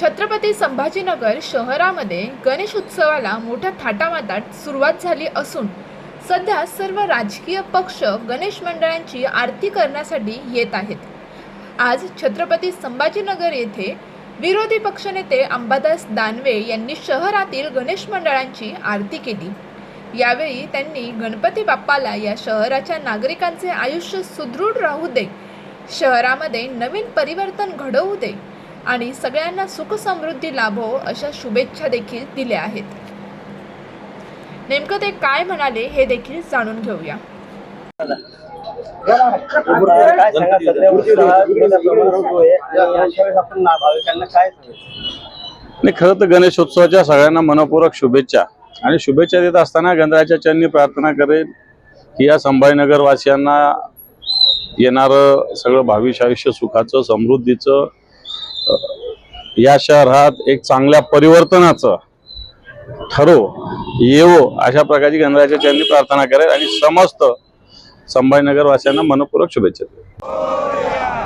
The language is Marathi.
छत्रपती संभाजीनगर शहरामध्ये गणेश उत्सवाला मोठ्या थाटामाटात सुरुवात झाली असून सध्या सर्व राजकीय पक्ष गणेश मंडळांची आरती करण्यासाठी येत आहेत. आज छत्रपती संभाजीनगर येथे विरोधी पक्षनेते अंबादास दानवे यांनी शहरातील गणेश मंडळांची आरती केली. यावेळी त्यांनी गणपती बाप्पाला या शहराच्या नागरिकांचे आयुष्य सुदृढ राहू दे शहरामध्ये नवीन परिवर्तन घडवू दे आणि सगळ्यांना सुख समृद्धी लाभो अशा शुभेच्छा देखील दिल्या आहेत. नेमकं ते काय म्हणाले हे देखील जाणून घेऊया. खर खरं तर गणेशोत्सवाच्या सगळ्यांना मनपूर्वक शुभेच्छा. आणि शुभेच्छा देत असताना गंधराच्या चरणी प्रार्थना करेल की या संभाजीनगर वासियांना येणारं सगळं भाविष आयुष्य सुखाचं समृद्धीचं या शहरात एक चांगल्या परिवर्तनाचं ठरो येवो अशा प्रकारची गणरायाच्या चरणी प्रार्थना करेल आणि समस्त संभाजीनगरवासियांना मनपूर्वक शुभेच्छा देईल